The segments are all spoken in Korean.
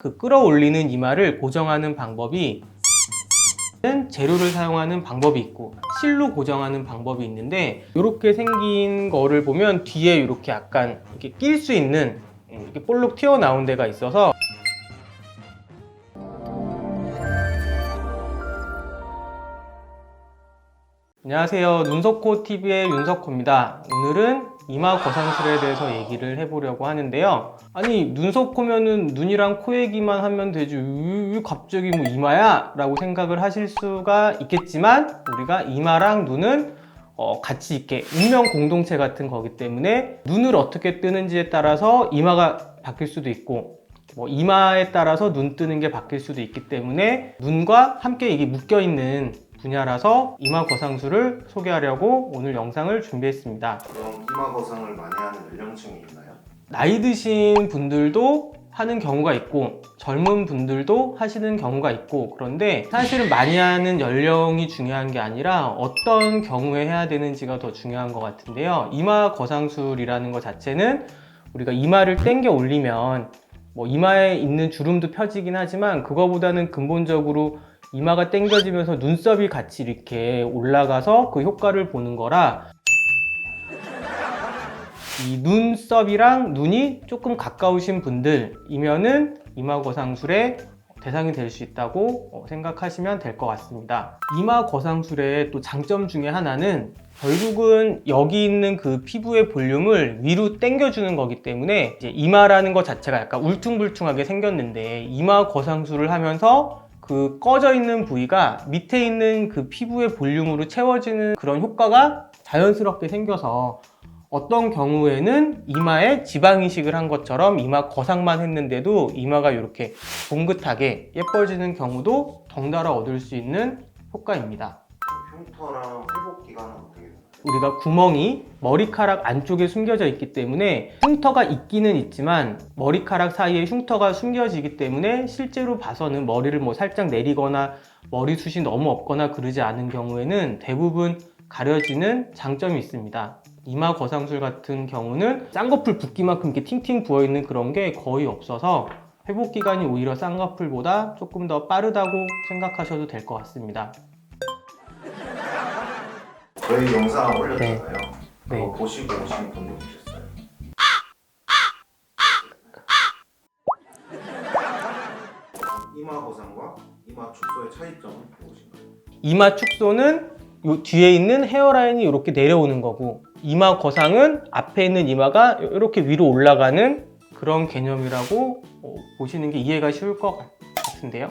그 끌어올리는 이마를 고정하는 방법이 는 재료를 사용하는 방법이 있고 실로 고정하는 방법이 있는데 이렇게 생긴 거를 보면 뒤에 이렇게 약간 이렇게 낄 수 있는 음, 이렇게 볼록 튀어나온 데가 있어서 안녕하세요. 눈석코 TV의 윤석코입니다. 오늘은 이마 거상술에 대해서 얘기를 해보려고 하는데요 아니 눈석코면은 눈이랑 코 얘기만 하면 되지 왜, 왜 갑자기 뭐 이마야? 라고 생각을 하실 수가 있겠지만 우리가 이마랑 눈은 어, 같이 있게 운명 공동체 같은 거기 때문에 눈을 어떻게 뜨는지에 따라서 이마가 바뀔 수도 있고 뭐 이마에 따라서 눈 뜨는 게 바뀔 수도 있기 때문에 눈과 함께 이게 묶여 있는 분야라서 이마 거상술을 소개하려고 오늘 영상을 준비했습니다. 그럼 이마 거상을 많이 하는 연령층이 있나요? 나이 드신 분들도 하는 경우가 있고 젊은 분들도 하시는 경우가 있고 그런데 사실은 많이 하는 연령이 중요한 게 아니라 어떤 경우에 해야 되는지가 더 중요한 것 같은데요. 이마 거상술이라는 것 자체는 우리가 이마를 당겨 올리면 뭐 이마에 있는 주름도 펴지긴 하지만 그거보다는 근본적으로 이마가 당겨지면서 눈썹이 같이 이렇게 올라가서 그 효과를 보는 거라 이 눈썹이랑 눈이 조금 가까우신 분들이면은 이마 거상술의 대상이 될 수 있다고 어, 생각하시면 될 것 같습니다. 이마 거상술의 또 장점 중에 하나는 결국은 여기 있는 그 피부의 볼륨을 위로 당겨주는 거기 때문에 이마라는 것 자체가 약간 울퉁불퉁하게 생겼는데 이마 거상술을 하면서 그 꺼져 있는 부위가 밑에 있는 그 피부의 볼륨으로 채워지는 그런 효과가 자연스럽게 생겨서 어떤 경우에는 이마에 지방 이식을 한 것처럼 이마 거상만 했는데도 이마가 이렇게 봉긋하게 예뻐지는 경우도 덩달아 얻을 수 있는 효과입니다. 흉터랑 회복 기간은 어떻게? 우리가 구멍이 머리카락 안쪽에 숨겨져 있기 때문에 흉터가 있기는 있지만 머리카락 사이에 흉터가 숨겨지기 때문에 실제로 봐서는 머리를 뭐 살짝 내리거나 머리숱이 너무 없거나 그러지 않은 경우에는 대부분 가려지는 장점이 있습니다. 이마 거상술 같은 경우는 쌍꺼풀 붓기만큼 이렇게 팅팅 부어 있는 그런 게 거의 없어서 회복 기간이 오히려 쌍꺼풀보다 조금 더 빠르다고 생각하셔도 될 것 같습니다. 저희 영상 올렸잖아요. 네. 그거 보시고 오신 분들 계셨어요? 이마 거상과 이마 축소의 차이점은 무엇인가요? 이마 축소는 요 뒤에 있는 헤어라인이 이렇게 내려오는 거고 이마 거상은 앞에 있는 이마가 이렇게 위로 올라가는 그런 개념이라고 어, 보시는 게 이해가 쉬울 것 같은데요.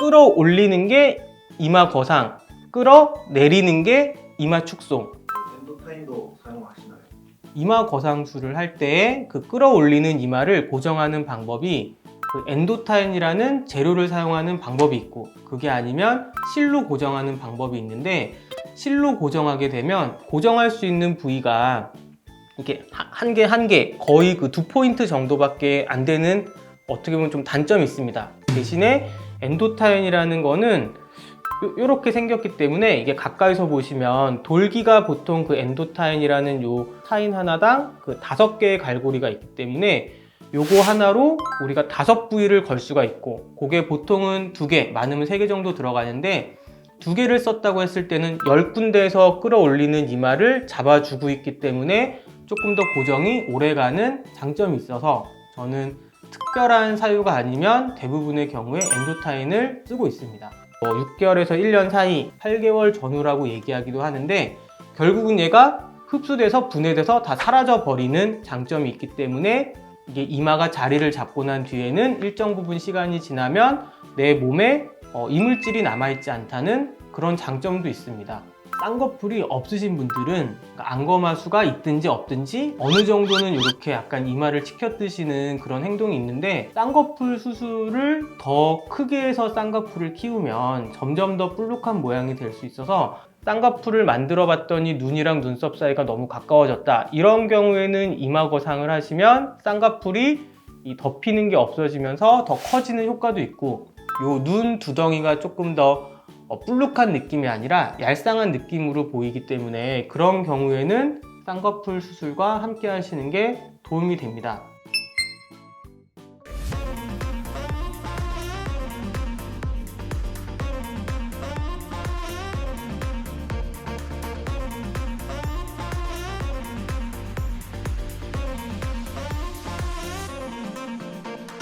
끌어올리는 게 이마 거상, 끌어내리는 게 이마 축소. 엔도타인도 사용하시나요? 이마 거상술을 할 때 그 끌어올리는 이마를 고정하는 방법이 그 엔도타인이라는 재료를 사용하는 방법이 있고 그게 아니면 실로 고정하는 방법이 있는데 실로 고정하게 되면 고정할 수 있는 부위가 이렇게 한 개 한 개 거의 그 두 포인트 정도밖에 안 되는 어떻게 보면 좀 단점이 있습니다. 대신에 엔도타인이라는 거는 이렇게 생겼기 때문에 이게 가까이서 보시면 돌기가 보통 그 엔도타인이라는 요 타인 하나당 그 다섯 개의 갈고리가 있기 때문에 요거 하나로 우리가 다섯 부위를 걸 수가 있고 그게 보통은 두 개, 많으면 세 개 정도 들어가는데 두 개를 썼다고 했을 때는 열 군데에서 끌어올리는 이마를 잡아주고 있기 때문에 조금 더 고정이 오래가는 장점이 있어서 저는 특별한 사유가 아니면 대부분의 경우에 엔도타인을 쓰고 있습니다. 6개월에서 1년 사이 8개월 전후라고 얘기하기도 하는데 결국은 얘가 흡수돼서 분해돼서 다 사라져 버리는 장점이 있기 때문에 이게 이마가 자리를 잡고 난 뒤에는 일정 부분 시간이 지나면 내 몸에 어, 이물질이 남아있지 않다는 그런 장점도 있습니다. 쌍꺼풀이 없으신 분들은 그러니까 안검하수가 있든지 없든지 어느 정도는 이렇게 약간 이마를 치켜뜨시는 그런 행동이 있는데 쌍꺼풀 수술을 더 크게 해서 쌍꺼풀을 키우면 점점 더 볼록한 모양이 될 수 있어서 쌍꺼풀을 만들어 봤더니 눈이랑 눈썹 사이가 너무 가까워졌다. 이런 경우에는 이마 거상을 하시면 쌍꺼풀이 이 덮이는 게 없어지면서 더 커지는 효과도 있고 요 눈 두덩이가 조금 더 어, 볼록한 느낌이 아니라 얄쌍한 느낌으로 보이기 때문에 그런 경우에는 쌍꺼풀 수술과 함께 하시는 게 도움이 됩니다.